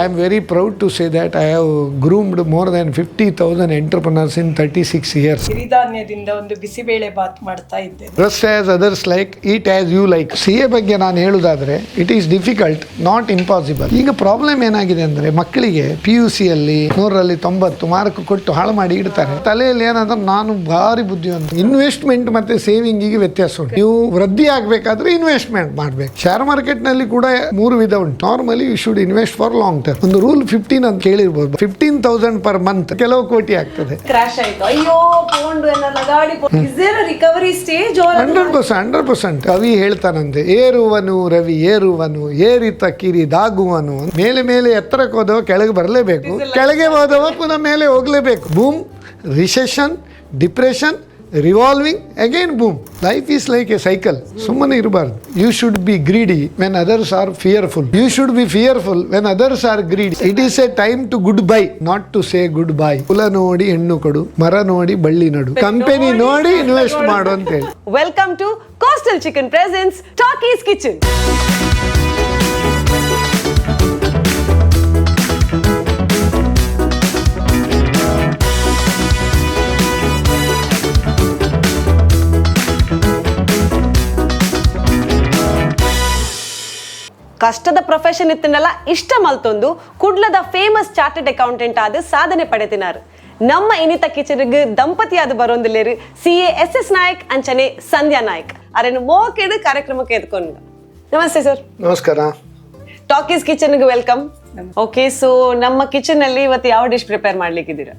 I am very proud to say that I have groomed more than 50,000 entrepreneurs in 36 years. ಸಿರಿಧಾನ್ಯದಿಂದ ಒಂದು ಬಿಸಿಬೇಳೆ ಬಾತ್ ಮಾಡ್ತಾ ಇದ್ದೇನೆ. Just as others like, eat as you like. C A ಬಗ್ಗೆ ನಾನು ಹೇಳುವುದಾದರೆ it is difficult not impossible ಈಗ problem ಏನಾಗಿದೆ ಅಂದರೆ ಮಕ್ಕಳಿಗೆ ಪಿ ಯು ಸಿಯಲ್ಲಿ ನೂರರಲ್ಲಿ ತೊಂಬತ್ತು ಮಾರ್ಕ್ ಕೊಟ್ಟು ಹಾಳು ಮಾಡಿ ಇಡ್ತಾರೆ. ತಲೆಯಲ್ಲಿ ಏನಂದ್ರೆ ನಾನು ಭಾರಿ ಬುದ್ಧಿವಂತ. ಇನ್ವೆಸ್ಟ್ಮೆಂಟ್ ಮತ್ತೆ ಸೇವಿಂಗಿಗೆ ವ್ಯತ್ಯಾಸ ಉಂಟು. ನೀವು ವೃದ್ಧಿ ಆಗಬೇಕಾದ್ರೆ ಇನ್ವೆಸ್ಟ್ಮೆಂಟ್ ಮಾಡಬೇಕು. ಶೇರ್ ಮಾರ್ಕೆಟ್ನಲ್ಲಿ ಕೂಡ ಮೂರು ವಿಧ ಉಂಟು. Normally you should invest for long term ಒಂದು ರೂಲ್ ಫಿಫ್ಟೀನ್ ಅಂತ ಕೇಳಿರ್ಬೋದು. ಫಿಫ್ಟೀನ್ ತೌಸಂಡ್ ಪರ್ ಮಂತ್ ಕೆಲವು ಕೋಟಿ ಆಗ್ತದೆ. ಕ್ರಾಶ್ ಆಯ್ತು. ಅಯ್ಯೋ recovery stage hundred percent hundred percent. ಕವಿ ಹೇಳ್ತಾನಂತೆ ಏರುವನು ರವಿ ಏರುವನು ಏರಿತ ಕಿರಿ ದಾಗುವನು. ಮೇಲೆ ಮೇಲೆ ಎತ್ತರಕ್ಕೆ ಹೋದವ ಕೆಳಗೆ ಬರಲೇಬೇಕು. ಕೆಳಗೆ ಹೋದವ ಪುನಃ ಮೇಲೆ ಹೋಗ್ಲೇಬೇಕು. Boom recession depression revolving again boom life is like a cycle ಸುಮ್ಮನೆ ಇರಬಾರ್ದು. You should be greedy when others are fearful you should be fearful when others are greedy it is a time to goodbye not to say goodbye ಕುಲ ನೋಡಿ, ಹೆಣ್ಣು ಕೊಡು, ಮರ ನೋಡಿ, ಬಳ್ಳಿ ನಡು. ಕಂಪನಿ ನೋಡಿ ಇನ್ವೆಸ್ಟ್ ಮಾಡು ಅಂತ ಹೇಳಿ. Welcome to coastal chicken presence talkies kitchen ಕಷ್ಟದ ಪ್ರೊಫೆಷನ್ ಇತ್ತನಲ್ಲ ಇಷ್ಟ ಮಲ್ತೊಂದು ಕುಡ್ಲದ ಫೇಮಸ್ ಚಾರ್ಟೆಡ್ ಅಕೌಂಟೆಂಟ್ ಆದ ಸಾಧನೆ ಪಡೆತಿನಾರು ನಮ್ಮ ಇನಿತ ಕಿಚನ್ಗ್ ದಂಪತಿಯಾದ ಬರೋಂದಿಲ್ಲೇರು C A S S Nayak ಅಂಚನೆ ಸಂಧ್ಯಾ ನಾಯಕ್. ಅರೇನು ಮೋಕೆಡು ಕಾರ್ಯಕ್ರಮಕ್ಕೆ ಎದ್ಕೊಂಡು ನಮಸ್ತೆ ಸರ್. ನಮಸ್ಕಾರ. ಟಾಕೀಸ್ ಕಿಚನ್ಗೆ ವೆಲ್ಕಮ್ ಓಕೆ ಸೊ ನಮ್ಮ ಕಿಚನ್ ಅಲ್ಲಿ ಇವತ್ತು ಯಾವ ಡಿಶ್ ಪ್ರಿಪೇರ್ ಮಾಡ್ಲಿಕ್ಕಿದ್ದೀರಾ?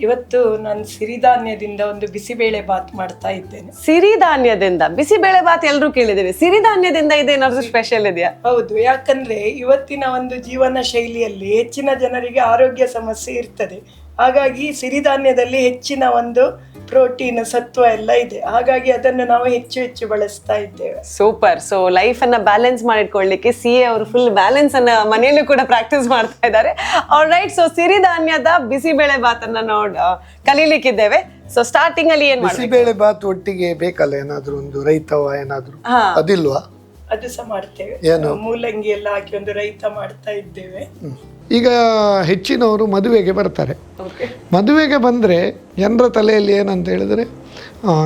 ಇವತ್ತು ನಾನು ಸಿರಿಧಾನ್ಯದಿಂದ ಒಂದು ಬಿಸಿಬೇಳೆ ಬಾತ್ ಮಾಡ್ತಾ ಇದ್ದೇನೆ. ಸಿರಿಧಾನ್ಯದಿಂದ ಬಿಸಿಬೇಳೆ ಬಾತ್ ಎಲ್ಲರೂ ಕೇಳಿದ್ದೀವಿ ಸಿರಿಧಾನ್ಯದಿಂದ ಇದೇನಾದ್ರೂ ಸ್ಪೆಷಲ್ ಇದೆಯಾ? ಹೌದು ಯಾಕಂದ್ರೆ ಇವತ್ತಿನ ಒಂದು ಜೀವನ ಶೈಲಿಯಲ್ಲಿ ಹೆಚ್ಚಿನ ಜನರಿಗೆ ಆರೋಗ್ಯ ಸಮಸ್ಯೆ ಇರ್ತದೆ. ಹಾಗಾಗಿ ಸಿರಿಧಾನ್ಯದಲ್ಲಿ ಹೆಚ್ಚಿನ ಒಂದು ಪ್ರೋಟೀನ್ ಸತ್ವ ಎಲ್ಲ ಇದೆ. ಹಾಗಾಗಿ ಅದನ್ನು ನಾವು ಹೆಚ್ಚು ಹೆಚ್ಚು ಬಳಸ್ತಾ ಇದ್ದೇವೆ. ಸೂಪರ್ ಸೊ ಲೈಫ್ ಅನ್ನ ಬ್ಯಾಲೆನ್ಸ್ ಮಾಡಿಟ್ಕೊಳ್ಳಿಕ್ಕೆ ಸಿ ಎ ಅವರು ಫುಲ್ ಬ್ಯಾಲೆನ್ಸ್ ಅನ್ನ ಮನೆಯಲ್ಲೂ ಕೂಡ ಪ್ರಾಕ್ಟೀಸ್ ಮಾಡ್ತಾ ಇದ್ದಾರೆ. ಆಲ್ ರೈಟ್ ಸೊ ಸಿರಿಧಾನ್ಯದ ಬಿಸಿಬೇಳೆ ಅನ್ನ ನೋಡ್ ಕಲೀಲಿಕ್ಕಿದ್ದೇವೆ. ಸೊ ಸ್ಟಾರ್ಟಿಂಗ್ ಅಲ್ಲಿ ಏನು ಬಿಸಿ ಬಿಸಿಬೇಳೆ ಬಾತ್ ಒಟ್ಟಿಗೆ ಬೇಕಲ್ಲ? ಏನಾದ್ರು ಒಂದು ರೈತವ ಏನಾದ್ರು? ಹಾ. ಅದಿಲ್ವಾ? ಅದು ಸಹ ಮಾಡ್ತೇವೆ. ಏನು? ಮೂಲಂಗಿ ಎಲ್ಲ ಹಾಕಿ ಒಂದು ರೈತ ಮಾಡ್ತಾ ಇದ್ದೇವೆ. ಈಗ ಹೆಚ್ಚಿನವರು ಮದುವೆಗೆ ಬರ್ತಾರೆ. ಮದುವೆಗೆ ಬಂದರೆ ಜನರ ತಲೆಯಲ್ಲಿ ಏನಂತ ಹೇಳಿದರೆ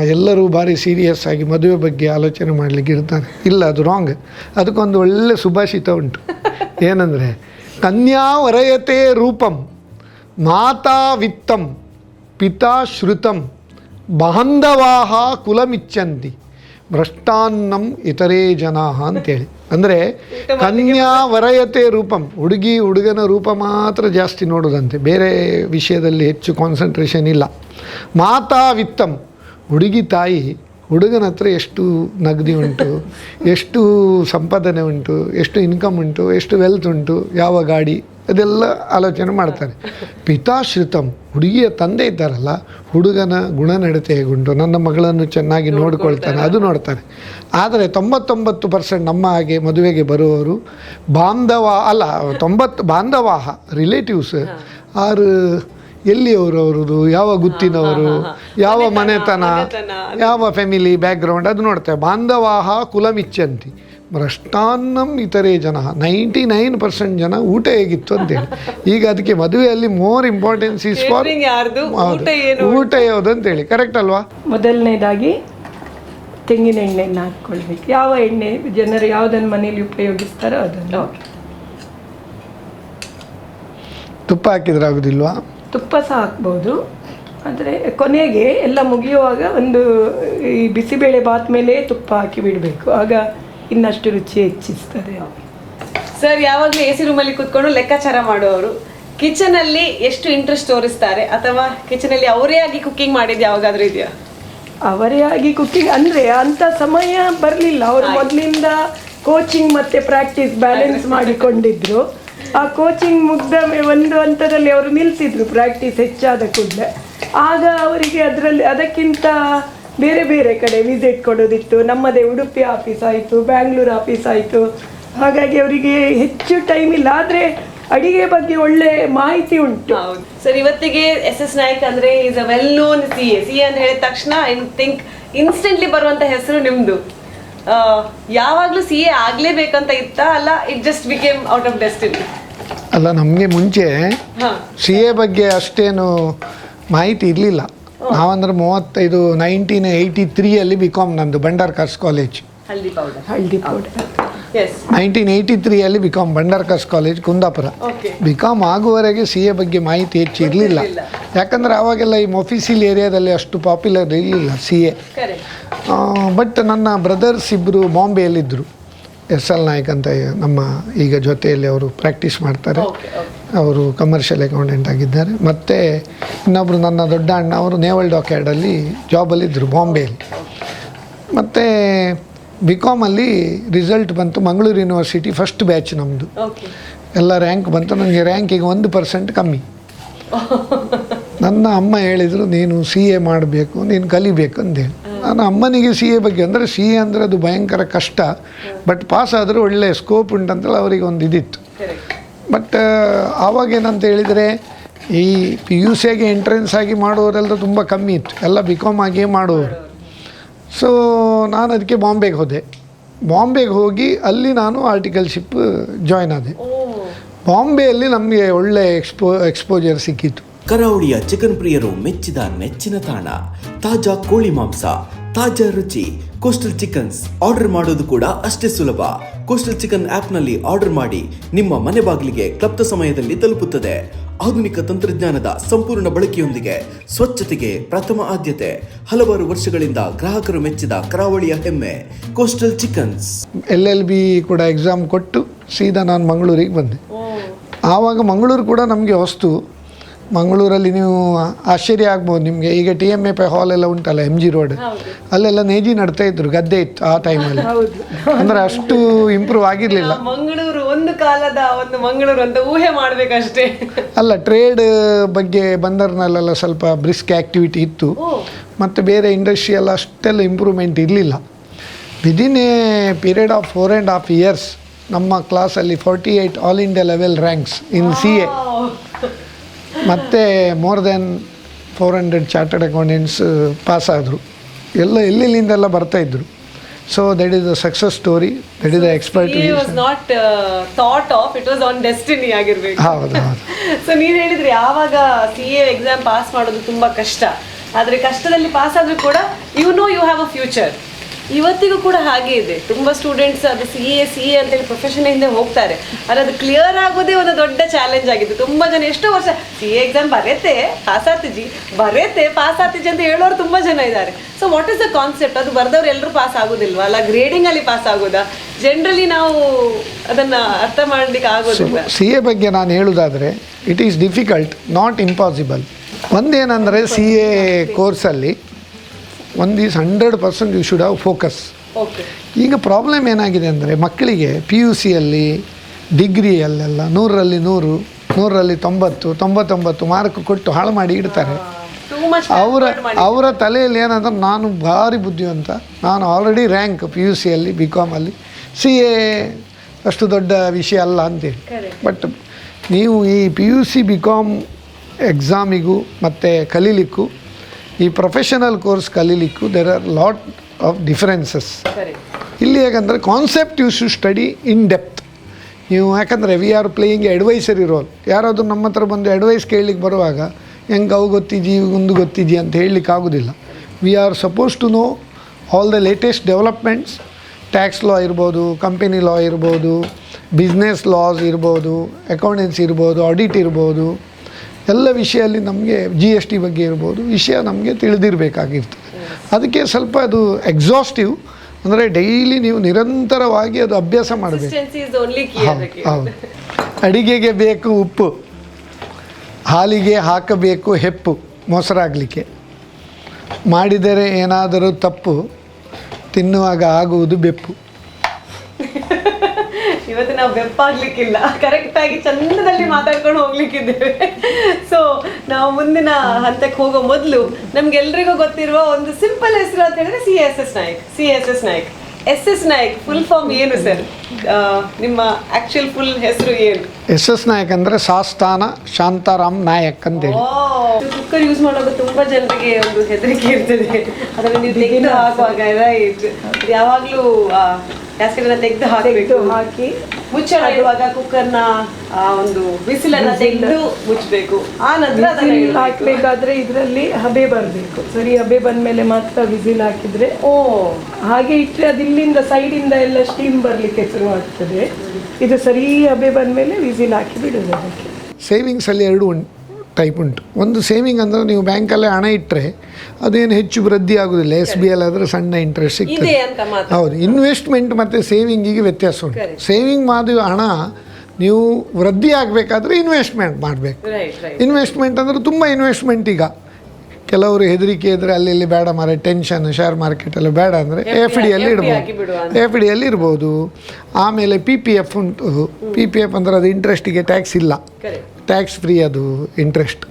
ಎಲ್ಲರೂ ಭಾರಿ ಸೀರಿಯಸ್ ಆಗಿ ಮದುವೆ ಬಗ್ಗೆ ಆಲೋಚನೆ ಮಾಡಲಿಕ್ಕೆ ಇರ್ತಾರೆ. ಇಲ್ಲ ಅದು ರಾಂಗ್ ಅದಕ್ಕೊಂದು ಒಳ್ಳೆ ಸುಭಾಷಿತ ಉಂಟು. ಏನಂದರೆ ಕನ್ಯಾ ವರಯತೆ ರೂಪಂ ಮಾತಾ ವಿತ್ತಂ ಪಿತಾ ಶ್ರುತಂ ಬಾಂಧವಾಹ ಕುಲಮಿಚ್ಚಂತಿ ಭ್ರಷ್ಟಾನ್ನಂ ಇತರೇ ಜನ ಅಂತೇಳಿ. ಅಂದರೆ ಕನ್ಯಾ ವರಯತೆ ರೂಪಂ ಹುಡುಗಿ ಹುಡುಗನ ರೂಪ ಮಾತ್ರ ಜಾಸ್ತಿ ನೋಡೋದಂತೆ ಬೇರೆ ವಿಷಯದಲ್ಲಿ ಹೆಚ್ಚು ಕಾನ್ಸಂಟ್ರೇಷನ್ ಇಲ್ಲ. ಮಾತಾ ವಿತ್ತಂ ಹುಡುಗಿ ತಾಯಿ ಹುಡುಗನ ಹತ್ರ ಎಷ್ಟು ನಗದಿ ಉಂಟು ಎಷ್ಟು ಸಂಪಾದನೆ ಉಂಟು ಎಷ್ಟು ಇನ್ಕಮ್ ಉಂಟು ಎಷ್ಟು ವೆಲ್ತ್ ಉಂಟು ಯಾವ ಗಾಡಿ ಅದೆಲ್ಲ ಆಲೋಚನೆ ಮಾಡ್ತಾರೆ. ಪಿತಾಶ್ರಿತಂ ಹುಡುಗಿಯ ತಂದೆ ಇದ್ದಾರಲ್ಲ ಹುಡುಗನ ಗುಣನಡತೆ ಹೇಗುಂಟು? ನನ್ನ ಮಗಳನ್ನು ಚೆನ್ನಾಗಿ ನೋಡ್ಕೊಳ್ತಾನೆ ಅದು ನೋಡ್ತಾರೆ. ಆದರೆ ತೊಂಬತ್ತೊಂಬತ್ತು ಪರ್ಸೆಂಟ್ ನಮ್ಮ ಹಾಗೆ ಮದುವೆಗೆ ಬರುವವರು ಬಾಂಧವ ಅಲ್ಲ ತೊಂಬತ್ತು ಬಾಂಧವಾಹ ರಿಲೇಟಿವ್ಸ್ ಆರು ಎಲ್ಲಿಯವರು ಅವರದು ಯಾವ ಗುತ್ತಿನವರು? ಯಾವ ಮನೆತನ ಯಾವ ಫ್ಯಾಮಿಲಿ ಬ್ಯಾಕ್ಗ್ರೌಂಡ್ ಅದು ನೋಡ್ತೇವೆ ಬಾಂಧವಾಹ ಕುಲಮಿಚ್ಚಂತಿ ಭ್ರಷ್ಟಾನ್ನಂ ಇತರೆ ಜನ. ನೈಂಟಿ ನೈನ್ ಪರ್ಸೆಂಟ್ ಜನ ಊಟ ಹೇಗಿತ್ತು ಅಂತೇಳಿ. ಈಗ ಅದಕ್ಕೆ ಮದುವೆಯಲ್ಲಿ more importance is for Catering ಊಟ ಏನು? ಊಟ ಯಾವುದು ಅಂತೇಳಿ. ಕರೆಕ್ಟ್ ಅಲ್ವಾ? ಮೊದಲನೇದಾಗಿ ತೆಂಗಿನ ಎಣ್ಣೆಯನ್ನು ಹಾಕ್ಕೊಳ್ಬೇಕು. ಯಾವ ಎಣ್ಣೆ ಜನರು ಯಾವುದನ್ನು ಮನೆಯಲ್ಲಿ ಉಪಯೋಗಿಸ್ತಾರೋ ಅದನ್ನು ತುಪ್ಪ ಹಾಕಿದ್ರೆ ಆಗೋದಿಲ್ವಾ? ತುಪ್ಪ ಸಹ ಹಾಕ್ಬೋದು. ಆದರೆ ಕೊನೆಗೆ ಎಲ್ಲ ಮುಗಿಯುವಾಗ ಒಂದು ಈ ಬಿಸಿಬೇಳೆ ಬಾತ್ ಮೇಲೆ ತುಪ್ಪ ಹಾಕಿ ಬಿಡಬೇಕು. ಆಗ ಇನ್ನಷ್ಟು ರುಚಿ ಹೆಚ್ಚಿಸ್ತದೆ. ಸರ್ ಯಾವಾಗಲೂ ಎ ಸಿ ರೂಮಲ್ಲಿ ಕೂತ್ಕೊಂಡು ಲೆಕ್ಕಾಚಾರ ಮಾಡುವವರು ಕಿಚನ್ ಅಲ್ಲಿ ಎಷ್ಟು ಇಂಟ್ರೆಸ್ಟ್ ತೋರಿಸ್ತಾರೆ? ಅಥವಾ ಕಿಚನ್ ಅಲ್ಲಿ ಅವರೇ ಆಗಿ ಕುಕ್ಕಿಂಗ್ ಮಾಡಿದ್ದು ಯಾವಾಗಾದ್ರೂ ಇದೆಯಾ? ಅವರೇ ಆಗಿ ಕುಕ್ಕಿಂಗ್ ಅಂದರೆ ಅಂಥ ಸಮಯ ಬರಲಿಲ್ಲ. ಅವರು ಮೊದಲಿಂದ ಕೋಚಿಂಗ್ ಮತ್ತು ಪ್ರಾಕ್ಟೀಸ್ ಬ್ಯಾಲೆನ್ಸ್ ಮಾಡಿಕೊಂಡಿದ್ರು. ಆ ಕೋಚಿಂಗ್ ಮುಗ್ದ ಒಂದು ಹಂತದಲ್ಲಿ ಅವರು ನಿಲ್ಲಿಸಿದ್ರು ಪ್ರಾಕ್ಟೀಸ್ ಹೆಚ್ಚಾದ ಕೂಡಲೇ. ಆಗ ಅವರಿಗೆ ಅದರಲ್ಲಿ ಅದಕ್ಕಿಂತ ಬೇರೆ ಬೇರೆ ಕಡೆ ವಿಸಿಟ್ ಕೊಡೋದಿತ್ತು. ನಮ್ಮದೇ ಉಡುಪಿ ಆಫೀಸ್ ಆಯಿತು ಬ್ಯಾಂಗ್ಳೂರು ಆಫೀಸ್ ಆಯಿತು. ಹಾಗಾಗಿ ಅವರಿಗೆ ಹೆಚ್ಚು ಟೈಮ್ ಇಲ್ಲ. ಆದರೆ ಅಡಿಗೆ ಬಗ್ಗೆ ಒಳ್ಳೆ ಮಾಹಿತಿ ಉಂಟು. ಸರ್ ಇವತ್ತಿಗೆ ಎಸ್ ಎಸ್ ನಾಯಕ್ ಅಂದ್ರೆ is a well known C A C ಅಂತ ಹೇಳಿದ ತಕ್ಷಣ ಐ ಥಿಂಕ್ ಇನ್ಸ್ಟೆಂಟ್ಲಿ ಬರುವಂತ ಹೆಸರು ನಿಮ್ದು. ಯಾವಾಗಲೂ ಸಿ ಎ ಆಗ್ಲೇಬೇಕಂತ ಇತ್ತಾ? ಅಲ್ಲ it just became out of destiny ಅಲ್ಲ ನಮಗೆ ಮುಂಚೆ ಹಾ. ಸಿ ಎ ಬಗ್ಗೆ ಅಷ್ಟೇನು ಮಾಹಿತಿ ಇರಲಿಲ್ಲ. ನಾವಂದ್ರೆ ಮೂವತ್ತೈದು ನೈನ್ಟೀನ್ ಏಯ್ಟಿ ತ್ರೀಯಲ್ಲಿ ಬಿ ಕಾಮ್ ನಂದು Bhandarkars college haldi powder haldi powder yes nineteen eighty ತ್ರೀಯಲ್ಲಿ B com Bhandarkars college Kundapura okay B com ಆಗುವವರೆಗೆ ಸಿ ಎ ಬಗ್ಗೆ ಮಾಹಿತಿ ಹೆಚ್ಚು ಇರಲಿಲ್ಲ. ಯಾಕಂದರೆ ಆವಾಗೆಲ್ಲ ಈ ಮೊಫಿಸಿಲ್ ಏರಿಯಾದಲ್ಲಿ ಅಷ್ಟು ಪಾಪ್ಯುಲರ್ ಇರಲಿಲ್ಲ ಸಿ ಎ ಕರೆಕ್ಟ್ ಬಟ್ ನನ್ನ ಬ್ರದರ್ಸ್ ಇಬ್ಬರು ಬಾಂಬೆಯಲ್ಲಿದ್ದರು ಎಸ್ ಎಲ್ ನಾಯ್ಕ್ ಅಂತ ನಮ್ಮ ಈಗ ಜೊತೆಯಲ್ಲಿ ಅವರು ಪ್ರಾಕ್ಟೀಸ್ ಮಾಡ್ತಾರೆ. ಓಕೆ ಓಕೆ ಅವರು ಕಮರ್ಷಿಯಲ್ ಅಕೌಂಟೆಂಟ್ ಆಗಿದ್ದಾರೆ. ಮತ್ತು ಇನ್ನೊಬ್ಬರು ನನ್ನ ದೊಡ್ಡ ಅಣ್ಣ ಅವರು ನೇವಲ್ ಡಾಕ್ಯಾರ್ಡಲ್ಲಿ ಜಾಬಲ್ಲಿದ್ದರು ಬಾಂಬೆಯಲ್ಲಿ ಮತ್ತು ಬಿ ಕಾಮಲ್ಲಿ ರಿಸಲ್ಟ್ ಬಂತು ಮಂಗಳೂರು ಯೂನಿವರ್ಸಿಟಿ ಫಸ್ಟ್ ಬ್ಯಾಚ್ ನಮ್ಮದು ಎಲ್ಲ ರ್ಯಾಂಕ್ ಬಂತು. ನನಗೆ ರ್ಯಾಂಕಿಗೆ ಒಂದು ಪರ್ಸೆಂಟ್ ಕಮ್ಮಿ. ನನ್ನ ಅಮ್ಮ ಹೇಳಿದರು ನೀನು ಸಿ ಎ ಮಾಡಬೇಕು ನೀನು ಕಲಿಬೇಕು ಅಂದೇಳಿ ನಾನು ಅಮ್ಮನಿಗೆ ಸಿ ಎ ಬಗ್ಗೆ ಅಂದರೆ ಸಿ ಎ ಅಂದರೆ ಅದು ಭಯಂಕರ ಕಷ್ಟ. ಬಟ್ ಪಾಸ್ ಆದರೂ ಒಳ್ಳೆಯ ಸ್ಕೋಪ್ ಉಂಟಂತೇಳಿ ಅವರಿಗೆ ಒಂದು ಇದಿತ್ತು. ಬಟ್ ಆವಾಗ ಏನಂತ ಹೇಳಿದರೆ ಈ ಪಿ ಯು ಸಿಗೆ ಎಂಟ್ರೆನ್ಸ್ ಆಗಿ ಮಾಡುವವರೆಲ್ಲ ತುಂಬ ಕಮ್ಮಿ ಇತ್ತು. ಎಲ್ಲ ಬಿ ಕಾಮ್ ಆಗಿಯೇ ಮಾಡುವವರು ಸೊ ನಾನು ಅದಕ್ಕೆ ಬಾಂಬೆಗೆ ಹೋದೆ. ಬಾಂಬೆಗೆ ಹೋಗಿ ಅಲ್ಲಿ ನಾನು ಆರ್ಟಿಕಲ್ಶಿಪ್ ಜಾಯ್ನ್ ಆದೆ. ಬಾಂಬೆಯಲ್ಲಿ ನಮಗೆ ಒಳ್ಳೆ ಎಕ್ಸ್ಪೋ ಎಕ್ಸ್ಪೋಜರ್ ಸಿಕ್ಕಿತ್ತು. ಕರಾವಳಿಯ ಚಿಕನ್ ಪ್ರಿಯರು ಮೆಚ್ಚಿದ ನೆಚ್ಚಿನ ತಾಣ. ತಾಜಾ ಕೋಳಿ ಮಾಂಸ ತಾಜಾ ರುಚಿ ಕೋಸ್ಟಲ್ ಚಿಕನ್ಸ್ ಆರ್ಡರ್ ಮಾಡೋದು ಕೂಡ ಅಷ್ಟೇ ಸುಲಭ. ಕೋಸ್ಟಲ್ ಚಿಕನ್ ಆ್ಯಪ್ನಲ್ಲಿ ಆರ್ಡರ್ ಮಾಡಿ ನಿಮ್ಮ ಮನೆ ಬಾಗಿಲಿಗೆ ಕ್ಲಪ್ತ ಸಮಯದಲ್ಲಿ ತಲುಪುತ್ತದೆ. ಆಧುನಿಕ ತಂತ್ರಜ್ಞಾನದ ಸಂಪೂರ್ಣ ಬಳಕೆಯೊಂದಿಗೆ ಸ್ವಚ್ಛತೆಗೆ ಪ್ರಥಮ ಆದ್ಯತೆ. ಹಲವಾರು ವರ್ಷಗಳಿಂದ ಗ್ರಾಹಕರು ಮೆಚ್ಚಿದ ಕರಾವಳಿಯ ಹೆಮ್ಮೆ coastal chickens L L B ಕೂಡ ಎಕ್ಸಾಮ್ ಕೊಟ್ಟು ಸೀದಾ ನಾನು ಮಂಗಳೂರಿಗೆ ಬಂದೆ. ಓ. ಆವಾಗ ಮಂಗಳೂರು ಕೂಡ ನಮಗೆ ಹೊಸ್ತು ಮಂಗಳೂರಲ್ಲಿ ನೀವು ಆಶ್ಚರ್ಯ ಆಗ್ಬೋದು ನಿಮಗೆ. ಈಗ T M A Pai hall ಎಲ್ಲ ಉಂಟಲ್ಲ ಎಂ ಜಿ ರೋಡ್ ಅಲ್ಲೆಲ್ಲ ನೇಜಿ ನಡ್ತಾ ಇದ್ರು ಗದ್ದೆ ಇತ್ತು ಆ ಟೈಮಲ್ಲಿ ಅಂದರೆ ಅಷ್ಟು ಇಂಪ್ರೂವ್ ಆಗಿರಲಿಲ್ಲ. ಮಂಗಳೂರು ಒಂದು ಕಾಲದ ಒಂದು ಮಂಗಳೂರು ಅಂತ ಊಹೆ ಮಾಡ್ಬೇಕಷ್ಟೇ. ಅಲ್ಲ ಟ್ರೇಡ್ ಬಗ್ಗೆ ಬಂದರ್ನಲ್ಲೆಲ್ಲ ಸ್ವಲ್ಪ ಬ್ರಿಸ್ಕ್ ಆ್ಯಕ್ಟಿವಿಟಿ ಇತ್ತು. ಮತ್ತು ಬೇರೆ ಇಂಡಸ್ಟ್ರಿ ಎಲ್ಲ ಅಷ್ಟೆಲ್ಲ ಇಂಪ್ರೂವ್ಮೆಂಟ್ ಇರಲಿಲ್ಲ. Within a period of four and half years ನಮ್ಮ ಕ್ಲಾಸಲ್ಲಿ forty eight all India level ranks in C A ಮತ್ತು more than four hundred chartered accountants pass ಆದರು ಎಲ್ಲ ಎಲ್ಲೆಲ್ಲಿಂದೆಲ್ಲ ಬರ್ತಾಯಿದ್ರು so that is a success story that is expert not thought of it was on destiny ಆಗಿರ್ಬೇಕು. ಹೌದು ಹೌದು. So ನೀವು ಹೇಳಿದ್ರಿ ಯಾವಾಗ ಸಿ ಎ ಎಕ್ಸಾಮ್ ಪಾಸ್ ಮಾಡೋದು ತುಂಬಾ ಕಷ್ಟ. ಆದ್ರೆ ಕಷ್ಟದಲ್ಲಿ ಪಾಸ್ ಆದ್ರೂ ಕೂಡ you know you have a future ಇವತ್ತಿಗೂ ಕೂಡ ಹಾಗೆ ಇದೆ. ತುಂಬ ಸ್ಟೂಡೆಂಟ್ಸ್ ಅದು ಸಿ ಎ ಸಿ ಎ ಅಂತೇಳಿ ಪ್ರೊಫೆಷನ್ ಹಿಂದೆ ಹೋಗ್ತಾರೆ. ಆದರೆ ಅದು ಕ್ಲಿಯರ್ ಆಗೋದೇ ಒಂದು ದೊಡ್ಡ ಚಾಲೆಂಜ್ ಆಗಿದೆ ತುಂಬ ಜನ ಎಷ್ಟೋ ವರ್ಷ ಸಿ ಎ ಎಕ್ಸಾಮ್ ಬರೆತೆ ಪಾಸ್ ಆಗ್ತಿಜಿ ಬರೆತೆ ಪಾಸ್ ಆಗ್ತಿಜಿ ಅಂತ ಹೇಳೋರು ತುಂಬ ಜನ ಇದ್ದಾರೆ. So what is the concept ಅದು ಬರೆದವ್ರು ಎಲ್ಲರೂ ಪಾಸ್ ಆಗೋದಿಲ್ವಾ? ಅಲ್ಲ ಗ್ರೇಡಿಂಗ್ ಅಲ್ಲಿ ಪಾಸ್ ಆಗೋದಾ? ಜನರಲಿ ನಾವು ಅದನ್ನು ಅರ್ಥ ಮಾಡಲಿಕ್ಕೆ ಆಗೋದಿಲ್ಲ. ಸಿ ಎ ಬಗ್ಗೆ ನಾನು ಹೇಳೋದಾದರೆ it is difficult not impossible ಒಂದೇನಂದರೆ C A ಕೋರ್ಸಲ್ಲಿ ಒಂದು is hundred percent you should have focus ಈಗ ಪ್ರಾಬ್ಲಮ್ ಏನಾಗಿದೆ ಅಂದರೆ ಮಕ್ಕಳಿಗೆ ಪಿ ಯು ಸಿಯಲ್ಲಿ ಡಿಗ್ರಿಯಲ್ಲೆಲ್ಲ ನೂರರಲ್ಲಿ ನೂರು ನೂರರಲ್ಲಿ ತೊಂಬತ್ತು ತೊಂಬತ್ತೊಂಬತ್ತು ಮಾರ್ಕ್ ಕೊಟ್ಟು ಹಾಳು ಮಾಡಿ ಇಡ್ತಾರೆ. ಅವರ ಅವರ ತಲೆಯಲ್ಲಿ ಏನಂದ್ರೆ ನಾನು ಭಾರಿ ಬುದ್ಧಿವಂತ ನಾನು ಆಲ್ರೆಡಿ ರ್ಯಾಂಕ್ ಪಿ ಯು ಸಿಯಲ್ಲಿ ಬಿ ಕಾಮಲ್ಲಿ ಸಿ ಎ ಅಷ್ಟು ದೊಡ್ಡ ವಿಷಯ ಅಲ್ಲ ಅಂತೇಳಿ. ಬಟ್ ನೀವು ಈ P U C B com ಎಕ್ಸಾಮಿಗೂ ಮತ್ತು ಕಲೀಲಿಕ್ಕೂ ಈ professional course ಕಲೀಲಿಕ್ಕೂ there are lot of differences ಇಲ್ಲಿ ಯಾಕಂದರೆ concept you should study in depth ನೀವು ಯಾಕಂದರೆ we are playing advisory role ಯಾರಾದರೂ ನಮ್ಮ ಹತ್ರ ಬಂದು ಅಡ್ವೈಸ್ ಕೇಳಲಿಕ್ಕೆ ಬರುವಾಗ ಹೆಂಗೆ ಅವು ಗೊತ್ತಿದ್ದಿ ಒಂದು ಗೊತ್ತಿದ್ದಿ ಅಂತ ಹೇಳಲಿಕ್ಕೆ ಆಗೋದಿಲ್ಲ. We are suppose to know all the latest developments tax law ಇರ್ಬೋದು ಕಂಪೆನಿ ಲಾ ಇರ್ಬೋದು ಬಿಸ್ನೆಸ್ ಲಾಸ್ ಇರ್ಬೋದು ಅಕೌಂಟೆನ್ಸಿ ಇರ್ಬೋದು ಆಡಿಟ್ ಇರ್ಬೋದು. ಎಲ್ಲ ವಿಷಯಲ್ಲಿ ನಮಗೆ ಜಿ ಎಸ್ ಟಿ ಬಗ್ಗೆ ಇರ್ಬೋದು ವಿಷಯ ನಮಗೆ ತಿಳಿದಿರಬೇಕಾಗಿರ್ತದೆ ಅದಕ್ಕೆ ಸ್ವಲ್ಪ ಅದು ಎಕ್ಸಾಸ್ಟಿವ್ ಅಂದರೆ ಡೈಲಿ ನೀವು ನಿರಂತರವಾಗಿ ಅದು ಅಭ್ಯಾಸ ಮಾಡಬೇಕು. ಹೌದು. ಅಡಿಗೆಗೆ ಬೇಕು ಉಪ್ಪು ಹಾಲಿಗೆ ಹಾಕಬೇಕು ಹೆಪ್ಪು ಮೊಸರಾಗಲಿಕ್ಕೆ. ಮಾಡಿದರೆ ಏನಾದರೂ ತಪ್ಪು ತಿನ್ನುವಾಗ ಆಗುವುದು ಬೆಪ್ಪು. ಇವತ್ತು ನಾವು ಬೆಪ್ಪಾಗ್ಲಿಕ್ಕಿಲ್ಲ ಕರೆಕ್ಟ್ ಆಗಿ ಚಂದದಲ್ಲಿ ಮಾತಾಡ್ಕೊಂಡು ಹೋಗ್ಲಿಕ್ಕಿದ್ದೇವೆ. ಸೊ ನಾವು ಮುಂದಿನ ಹಂತಕ್ಕೆ ಹೋಗೋ ಮೊದಲು ನಮ್ಗೆಲ್ರಿಗೂ ಗೊತ್ತಿರುವ ಒಂದು ಸಿಂಪಲ್ ಹೆಸರು ಅಂತ ಹೇಳಿದ್ರೆ C S S Nayak. C S S Nayak. S S Nayak full form ಏನು ಸರ್ ನಿಮ್ಮ ಆಕ್ಚುಲ್ ಫುಲ್ ಹೆಸರು ಏನು? ಎಸ್ ಎಸ್ ನಾಯಕ್ ಅಂದ್ರೆ ಸಾಸ್ತಾನ ಶಾಂತಾರಾಮ್ ನಾಯಕ್ ಅಂತ ಹೇಳಿ. ಕುಕ್ಕರ್ ಯೂಸ್ ಮಾಡುವಾಗ ತುಂಬಾ ಜನರಿಗೆ ಒಂದು ಹೆದರಿಕೆ ಇರ್ತದೆ. ಅದನ್ನು ನೀವು ತೆಗೆದು ಹಾಕುವಾಗ ಯಾವಾಗ್ಲೂ ಯಾವಾಗಲೂ ಗ್ಯಾಸ್ಕೆಟ್ ತೆಗೆದು ತೆಗೆದು ಹಾಕಬೇಕು. ಹಾಕಿ ಮುಚ್ಚಳ ಇಡುವಾಗ ಕುಕ್ಕರ್ನ ಒಂದು ಬಿಸಿಲನ್ನ ತೆಗೆದು ಮುಚ್ಚಬೇಕು. ಆ ನಂತರ. ಹಾಕ್ಬೇಕಾದ್ರೆ ಇದರಲ್ಲಿ ಹಬೆ ಬರಬೇಕು. ಸರಿ ಹಬೆ ಬಂದ್ಮೇಲೆ ಮಾತ್ರ ವಿಸಿಲ್ ಹಾಕಿದ್ರೆ. ಓ. ಹಾಗೆ ಇಟ್ಟರೆ ಅದು ಇಲ್ಲಿಂದ ಸೈಡಿಂದ ಎಲ್ಲ ಸ್ಟೀಮ್ ಬರಲಿಕ್ಕೆ ಶುರು ಆಗ್ತದೆ ಇದು ಸರಿ ಹಬೆ ಬಂದ್ಮೇಲೆ ವಿಸಿಲ್ ಹಾಕಿ ಬಿಡೋದು ಅದಕ್ಕೆ. ಸೇವಿಂಗ್ಸಲ್ಲಿ ಎರಡು ಉಂಟು. ಟೈಪ್ ಉಂಟು ಒಂದು ಸೇವಿಂಗ್ ಅಂದರೆ ನೀವು ಬ್ಯಾಂಕಲ್ಲೇ ಹಣ ಇಟ್ಟರೆ ಅದೇನು ಹೆಚ್ಚು ವೃದ್ಧಿ ಆಗೋದಿಲ್ಲ. ಎಸ್ ಬಿ ಎಲ್ ಆದರೆ ಸಣ್ಣ ಇಂಟ್ರೆಸ್ಟ್ ಸಿಗ್ತದೆ. ಹೌದು. ಇನ್ವೆಸ್ಟ್ಮೆಂಟ್ ಮತ್ತು ಸೇವಿಂಗಿಗೆ ವ್ಯತ್ಯಾಸ ಉಂಟು. ಸೇವಿಂಗ್ ಮಾಡಿದ ಹಣ ನೀವು ವೃದ್ಧಿ ಆಗಬೇಕಾದ್ರೆ ಇನ್ವೆಸ್ಟ್ಮೆಂಟ್ ಮಾಡಬೇಕು. ಇನ್ವೆಸ್ಟ್ಮೆಂಟ್ ಅಂದರೆ ತುಂಬ ಇನ್ವೆಸ್ಟ್ಮೆಂಟ್ ಈಗ. ಕೆಲವರು ಹೆದರಿಕೆ ಇದ್ದರೆ ಅಲ್ಲಿ ಇಲ್ಲಿ ಬೇಡ ಮಾರೆ ಟೆನ್ಷನ್ ಶೇರ್ ಮಾರ್ಕೆಟಲ್ಲಿ ಬೇಡ ಅಂದರೆ ಎಫ್ ಡಿ ಅಲ್ಲಿ ಇಡ್ಬೋದು. ಎಫ್ ಡಿಯಲ್ಲಿ ಇರ್ಬೋದು ಆಮೇಲೆ ಪಿ ಪಿ ಎಫ್ ಉಂಟು. ಪಿ ಪಿ ಎಫ್ ಅಂದರೆ ಅದು ಇಂಟ್ರೆಸ್ಟಿಗೆ ಟ್ಯಾಕ್ಸ್ ಇಲ್ಲ. ಟ್ಯಾಕ್ಸ್ ಫ್ರೀ ಅದು ಇಂಟ್ರೆಸ್ಟ್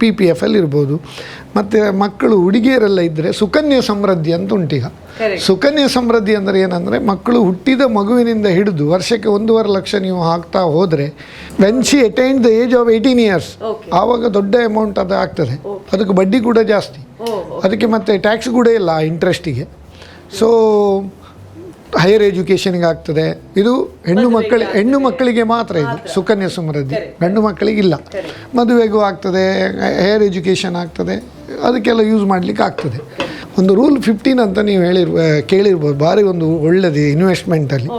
ಪಿ ಪಿ ಎಫ್ ಅಲ್ಲಿ ಇರ್ಬೋದು. ಮತ್ತು ಮಕ್ಕಳು ಹುಡುಗಿಯರೆಲ್ಲ ಇದ್ದರೆ ಸುಕನ್ಯಾ ಸಮೃದ್ಧಿ ಅಂತ ಉಂಟೀಗ. ಸುಕನ್ಯಾ ಸಮೃದ್ಧಿ ಅಂದರೆ ಏನಂದರೆ ಮಕ್ಕಳು ಹುಟ್ಟಿದ ಮಗುವಿನಿಂದ ಹಿಡಿದು ವರ್ಷಕ್ಕೆ ಒಂದೂವರೆ ಲಕ್ಷ ನೀವು ಹಾಕ್ತಾ ಹೋದರೆ when she attain the age of eighteen years. ಆವಾಗ ದೊಡ್ಡ ಅಮೌಂಟ್ ಅದು ಆಗ್ತದೆ. ಅದಕ್ಕೆ ಬಡ್ಡಿ ಕೂಡ ಜಾಸ್ತಿ. ಓ ಅದಕ್ಕೆ ಮತ್ತೆ ಟ್ಯಾಕ್ಸ್ ಕೂಡ ಇಲ್ಲ ಇಂಟ್ರೆಸ್ಟಿಗೆ ಸೊ ಹೈಯರ್ ಎಜುಕೇಷನ್ಗೆ ಆಗ್ತದೆ. ಇದು ಹೆಣ್ಣು ಮಕ್ಕಳಿಗೆ ಹೆಣ್ಣು ಮಕ್ಕಳಿಗೆ ಮಾತ್ರ ಇದು ಸುಕನ್ಯಾ ಸಮೃದ್ಧಿ ಗಂಡು ಮಕ್ಕಳಿಗಿಲ್ಲ ಮದುವೆಗೂ ಆಗ್ತದೆ ಹೈಯರ್ ಎಜುಕೇಷನ್ ಆಗ್ತದೆ ಅದಕ್ಕೆಲ್ಲ ಯೂಸ್ ಮಾಡಲಿಕ್ಕೆ ಆಗ್ತದೆ. ಒಂದು ರೂಲ್ ಫಿಫ್ಟೀನ್ ಅಂತ ನೀವು ಹೇಳಿರ್ ಕೇಳಿರ್ಬೋದು. ಭಾರಿ ಒಂದು ಒಳ್ಳೆಯದು ಇನ್ವೆಸ್ಟ್ಮೆಂಟಲ್ಲಿ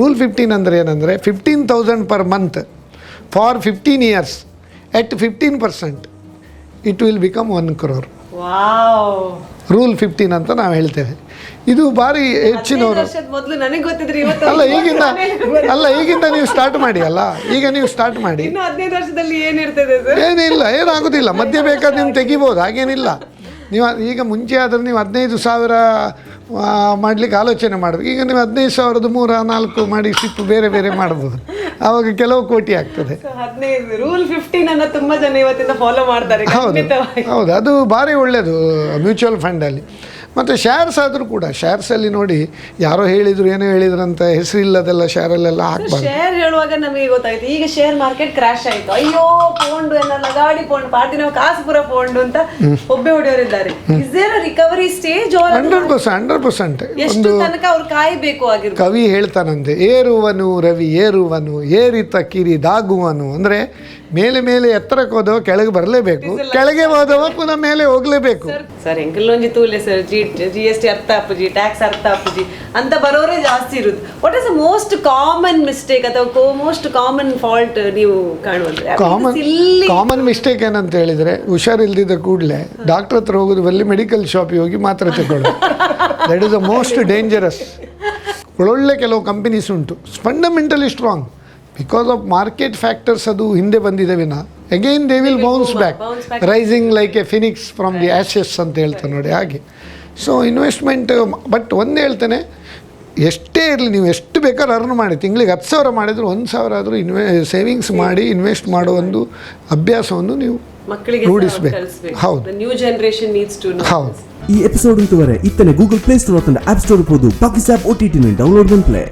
ರೂಲ್ ಫಿಫ್ಟೀನ್ ಅಂದರೆ ಏನಂದರೆ fifteen thousand per month for fifteen years at fifteen percent it will become one crore rule fifteen ಅಂತ ನಾವು ಹೇಳ್ತೇವೆ. ಇದು ಭಾರಿ ಹೆಚ್ಚಿನವರು ಅಲ್ಲ ಈಗಿಂದ ಅಲ್ಲ ಈಗಿಂದ ನೀವು ಸ್ಟಾರ್ಟ್ ಮಾಡಿ ಅಲ್ಲ? ಈಗ ನೀವು ಸ್ಟಾರ್ಟ್ ಮಾಡಿ. ಇನ್ನು ಹದಿನೈದು ವರ್ಷದಲ್ಲಿ ಏನಿರ್ತದೆ ಸರ್ ಏನಿಲ್ಲ ಏನಾಗೋದಿಲ್ಲ. ಮಧ್ಯ ಬೇಕಾದ್ರೆ ನೀವು ತೆಗಿಬೋದು ಹಾಗೇನಿಲ್ಲ. ನೀವು ಈಗ ಮುಂಚೆ ಆದರೆ ನೀವು ಹದಿನೈದು ಸಾವಿರ ಮಾಡ್ಲಿಕ್ಕೆ ಆಲೋಚನೆ ಮಾಡಬೇಕು. ಈಗ ನೀವು ಹದಿನೈದು ಸಾವಿರದ ಮೂರ ನಾಲ್ಕು ಮಾಡಿ ಸಿಪ್ಪು ಬೇರೆ ಬೇರೆ ಮಾಡ್ಬೋದು ಆವಾಗ ಕೆಲವು ಕೋಟಿ ಆಗ್ತದೆ. ರೂಲ್ ಫಿಫ್ಟೀನ್ ಅನ್ನ ತುಂಬಾ ಜನ ಇವತ್ತಿಂದ ಫಾಲೋ ಮಾಡ್ತಾರೆ ಹೌದು ಹೌದು ಅದು ಭಾರಿ ಒಳ್ಳೇದು ಮ್ಯೂಚುವಲ್ ಫಂಡಲ್ಲಿ ಮತ್ತು ಶೇರ್ಸ್ ಆದರೂ ಕೂಡ ಶೇರ್ಸಲ್ಲಿ ನೋಡಿ ಯಾರೋ ಹೇಳಿದರು ಏನೋ ಹೇಳಿದ್ರು ಅಂತ ಹೆಸರಿಲ್ಲದೆಲ್ಲ ಶೇರಲ್ಲೆಲ್ಲ ಹಾಕ್ಬಾರ್ದು. ಶೇರ್ ಹೇಳುವಾಗ ನಮಗೆ ಗೊತ್ತಾಯ್ತು ಈಗ ಶೇರ್ ಮಾರ್ಕೆಟ್ ಕ್ರಾಶ್ ಆಯ್ತು. ಅಯ್ಯೋ ಪೋಂಡು ಎಲ್ಲ ಲಗಾಡಿ ಪೋಂಡು ಪಾರ್ಟಿ ನಾವು ಕಾಸು ಕಾಸುಪುರ ಪೋಂಡು ಅಂತ ಒಬ್ಬೆ ಹೊಡೆಯವರಿದ್ದಾರೆ is there recovery stage hundred percent hundred percent. ಎಷ್ಟು ತನಕ ಅವ್ರು ಕಾಯಬೇಕು ಆಗಿರ್ಬೋದು? ಕವಿ ಹೇಳ್ತಾನಂತೆ ಏರುವನು ರವಿ ಏರುವನು ಏರಿತ ಕಿರಿ ದಾಗುವನು. ಅಂದರೆ ಮೇಲೆ ಮೇಲೆ ಎತ್ತರಕ್ಕೆ ಹೋದವ ಕೆಳಗೆ ಬರಲೇಬೇಕು. ಕೆಳಗೆ ಹೋದವ ಪುನಃ ಮೇಲೆ ಹೋಗ್ಲೇಬೇಕು. ಸರ್ ಎಂಕಲ್ಲೊಂಜಿ ತೂಲೆ sir G G S T ಅರ್ಥ ಅಪ್ಪುಜಿ ಟ್ಯಾಕ್ಸ್ ಅರ್ಥ ಅಪ್ಪುಜಿ ಅಂತ ಬರೋರೇ ಜಾಸ್ತಿ ಇರುತ್ತೆ what is most common mistake ಅಥವಾ ಮೋಸ್ಟ್ ಕಾಮನ್ ಫಾಲ್ಟ್ ನೀವು ಕಾಣುವಂದ್ರೆ ಕಾಮನ್ ಕಾಮನ್ ಮಿಸ್ಟೇಕ್ ಏನಂತ ಹೇಳಿದರೆ ಹುಷಾರಿಲ್ದಿದ್ದ ಕೂಡಲೇ ಡಾಕ್ಟರ್ ಹತ್ರ ಹೋಗೋದು ಬಲ್ಲಿ ಮೆಡಿಕಲ್ ಶಾಪಿಗೆ ಹೋಗಿ ಮಾತ್ರ ತಗೊಳ್ಳೋದು that is the most dangerous ಒಳ್ಳೊಳ್ಳೆ ಕೆಲವು ಕಂಪನೀಸ್ ಉಂಟು. Fundamentally strong because of market factors ಅದು ಹಿಂದೆ ಬಂದಿದೆ ವಿನ. Again they will bounce back rising like a phoenix from the ashes ಅಂತ ಹೇಳ್ತಾರೆ ನೋಡಿ ಹಾಗೆ. ಸೊ ಇನ್ವೆಸ್ಟ್ಮೆಂಟ್ ಬಟ್ ಒಂದು ಹೇಳ್ತೇನೆ ಎಷ್ಟೇ ಇರಲಿ ನೀವು ಎಷ್ಟು ಬೇಕಾದ್ರೂ ಅರ್ನ್ ಮಾಡಿ. ತಿಂಗಳಿಗೆ ಹತ್ತು ಸಾವಿರ ಮಾಡಿದ್ರು ಒಂದು ಸಾವಿರ ಆದರೂ ಇನ್ವೆ ಸೇವಿಂಗ್ಸ್ ಮಾಡಿ ಇನ್ವೆಸ್ಟ್ ಮಾಡೋ. ಒಂದು ಅಭ್ಯಾಸವನ್ನು ನೀವು ರೂಢಿಸಬೇಕು. ಹೌದು. ನ್ಯೂ ಜನರೇಷನ್ ನೀಡ್ಸ್ ಟು ಹೌದು. ಈ ಎಪಿಸೋಡ್ ಇತ್ತುವರೆ ಇತ್ತನೆ Google play store app store ಇರ್ಬೋದು ಪಾಕಿಸ್ ಆಪ್ ಓ ಟಿ ಟಿನ ಡೌನ್ಲೋಡ್ ಪ್ಲೇ